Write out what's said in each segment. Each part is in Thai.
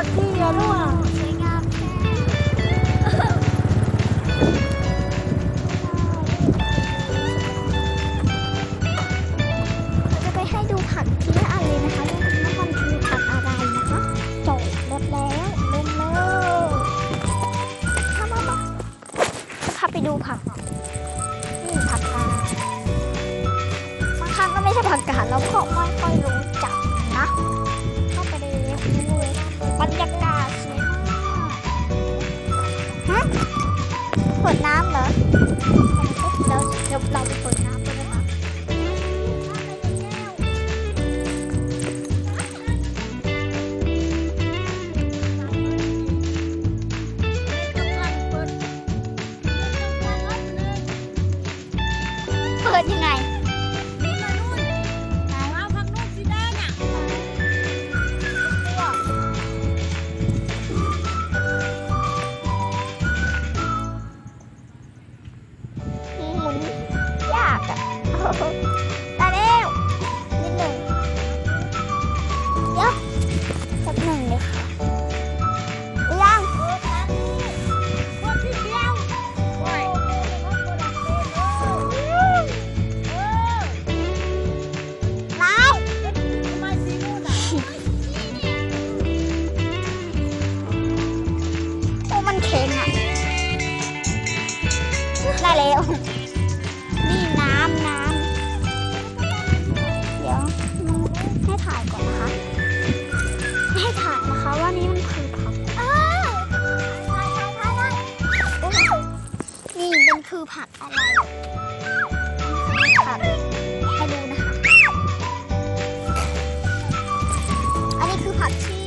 ับที่เราจะไปให้ดูผักเพี้ะอันเยนะคะว่าคุณม่ทคือผักอะไรนะคะจบดแล้วลงเลยข้ามาปะข้าไปดูผักหน่อนี่ผักกาดบางครั้งก็ไม่ใช่ผักกาดเราเพาะไม่ค่อยรู้ เราไปเปิดน้ำกันนะคะเปิดยังไง Ah. คือผักอะไรผักให้ดูนะคะ อันนี้คือผักชี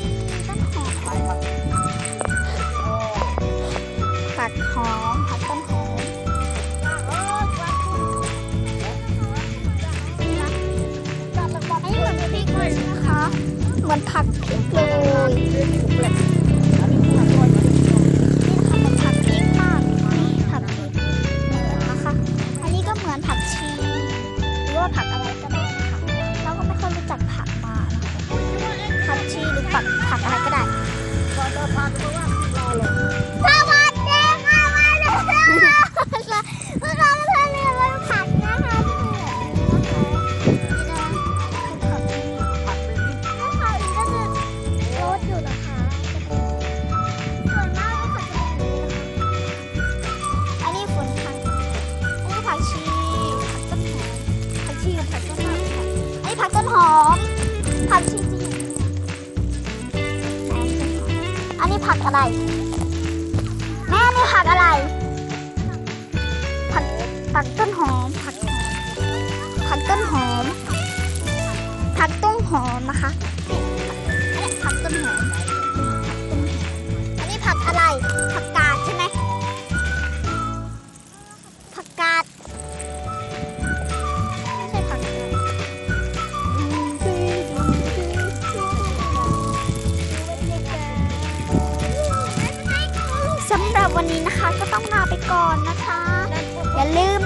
ต้นหอมผักหอมผักต้นหอมอันนี้เหมือนพริกเลยนะคะ เหมือนผักพริกเลย วัสดีค่ะวันนี้พวกเราจะเรียนวันะคะที่เหมือนนะคะนี่นะคือผักชีถ้าเขาอีกก็จะลดอยู่นะคะส่นมากก็ผักจะเป็นอย่างนี้นะคะอันนี้ฝนผักอันนี้ผักชีผักต้นหอมผักชี แม่มีผักอะไร แม่นี่ผักอะไร ผักผักต้นหอม ผักผักต้นหอม ผักต้นหอมนะคะผักต้นหอม วันนี้นะคะก็ต้องลาไปก่อนนะคะ อย่าลืม